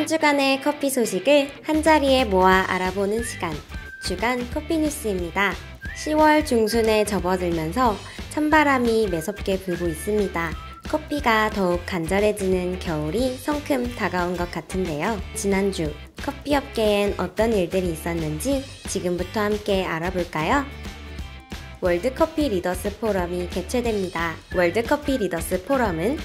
한 주간의 커피 소식을 한 자리에 모아 알아보는 시간. 주간 커피 뉴스입니다. 10월 중순에 접어들면서 찬바람이 매섭게 불고 있습니다. 커피가 더욱 간절해지는 겨울이 성큼 다가온 것 같은데요. 지난주 커피 업계엔 어떤 일들이 있었는지 지금부터 함께 알아볼까요? 월드커피 리더스 포럼이 개최됩니다. 월드커피 리더스 포럼은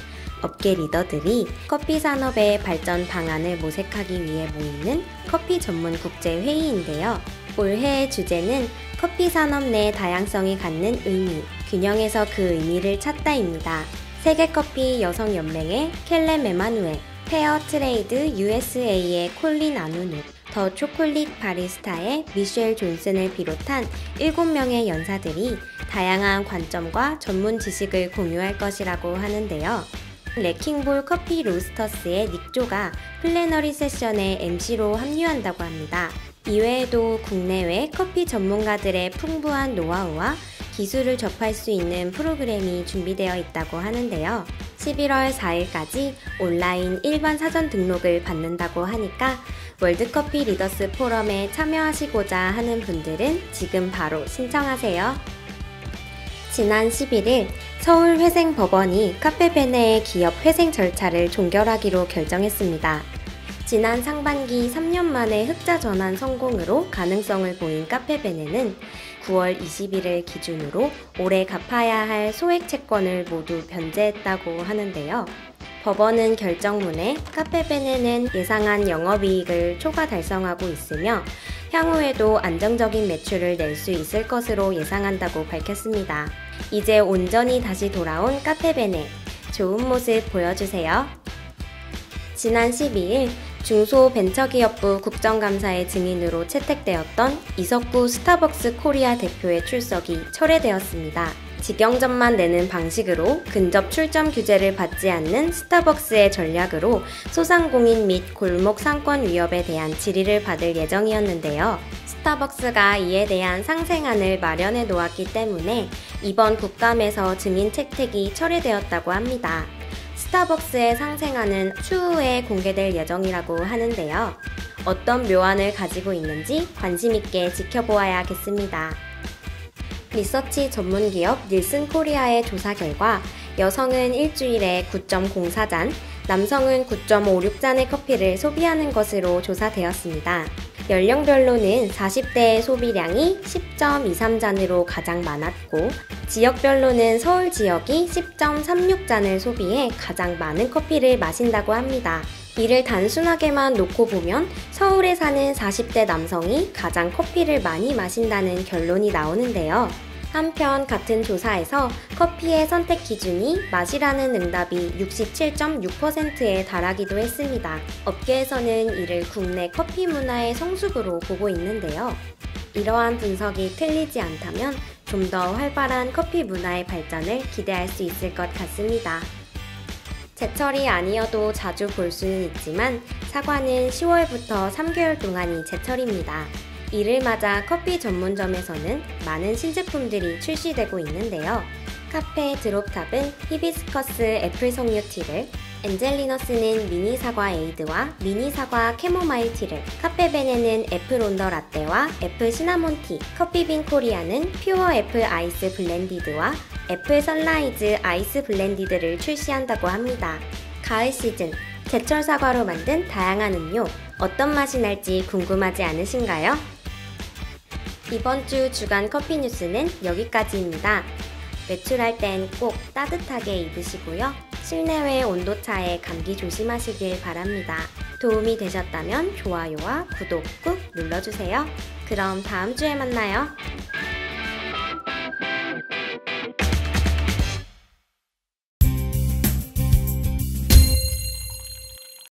업계 리더들이 커피 산업의 발전 방안을 모색하기 위해 모이는 커피 전문 국제 회의인데요. 올해의 주제는 커피 산업 내 다양성이 갖는 의미, 균형에서 그 의미를 찾다입니다. 세계커피 여성연맹의 켈렘 에마누엘, 페어 트레이드 USA의 콜린 아누누, 더 초콜릿 바리스타의 미셸 존슨을 비롯한 7명의 연사들이 다양한 관점과 전문 지식을 공유할 것이라고 하는데요. 레킹볼 커피 로스터스의 닉조가 플래너리 세션에 MC로 합류한다고 합니다. 이외에도 국내외 커피 전문가들의 풍부한 노하우와 기술을 접할 수 있는 프로그램이 준비되어 있다고 하는데요. 11월 4일까지 온라인 일반 사전 등록을 받는다고 하니까 월드커피 리더스 포럼에 참여하시고자 하는 분들은 지금 바로 신청하세요. 지난 11일 서울회생법원이 카페베네의 기업 회생 절차를 종결하기로 결정했습니다. 지난 상반기 3년 만에 흑자 전환 성공으로 가능성을 보인 카페베네는 9월 20일을 기준으로 올해 갚아야 할 소액 채권을 모두 변제했다고 하는데요. 법원은 결정문에 카페베네는 예상한 영업이익을 초과 달성하고 있으며 향후에도 안정적인 매출을 낼 수 있을 것으로 예상한다고 밝혔습니다. 이제 온전히 다시 돌아온 카페베네. 좋은 모습 보여주세요. 지난 12일 중소벤처기업부 국정감사의 증인으로 채택되었던 이석구 스타벅스 코리아 대표의 출석이 철회되었습니다. 직영점만 내는 방식으로 근접 출점 규제를 받지 않는 스타벅스의 전략으로 소상공인 및 골목 상권 위협에 대한 질의를 받을 예정이었는데요. 스타벅스가 이에 대한 상생안을 마련해 놓았기 때문에 이번 국감에서 증인 채택이 철회되었다고 합니다. 스타벅스의 상생안은 추후에 공개될 예정이라고 하는데요. 어떤 묘안을 가지고 있는지 관심있게 지켜보아야겠습니다. 리서치 전문 기업 닐슨 코리아의 조사 결과 여성은 일주일에 9.04잔, 남성은 9.56잔의 커피를 소비하는 것으로 조사되었습니다. 연령별로는 40대의 소비량이 10.23잔으로 가장 많았고, 지역별로는 서울 지역이 10.36잔을 소비해 가장 많은 커피를 마신다고 합니다. 이를 단순하게만 놓고 보면 서울에 사는 40대 남성이 가장 커피를 많이 마신다는 결론이 나오는데요. 한편 같은 조사에서 커피의 선택 기준이 맛이라는 응답이 67.6%에 달하기도 했습니다. 업계에서는 이를 국내 커피 문화의 성숙으로 보고 있는데요. 이러한 분석이 틀리지 않다면 좀 더 활발한 커피 문화의 발전을 기대할 수 있을 것 같습니다. 제철이 아니어도 자주 볼 수는 있지만 사과는 10월부터 3개월 동안이 제철입니다. 이를 맞아 커피 전문점에서는 많은 신제품들이 출시되고 있는데요. 카페 드롭탑은 히비스커스 애플 석류티를, 엔젤리너스는 미니 사과 에이드와 미니 사과 캐모마일 티를, 카페베네는 애플 온더 라떼와 애플 시나몬 티, 커피빈 코리아는 퓨어 애플 아이스 블렌디드와 애플 선라이즈 아이스 블렌디드를 출시한다고 합니다. 가을 시즌, 제철 사과로 만든 다양한 음료, 어떤 맛이 날지 궁금하지 않으신가요? 이번 주 주간 커피 뉴스는 여기까지입니다. 외출할 땐 꼭 따뜻하게 입으시고요. 실내외 온도차에 감기 조심하시길 바랍니다. 도움이 되셨다면 좋아요와 구독 꾹 눌러주세요. 그럼 다음 주에 만나요.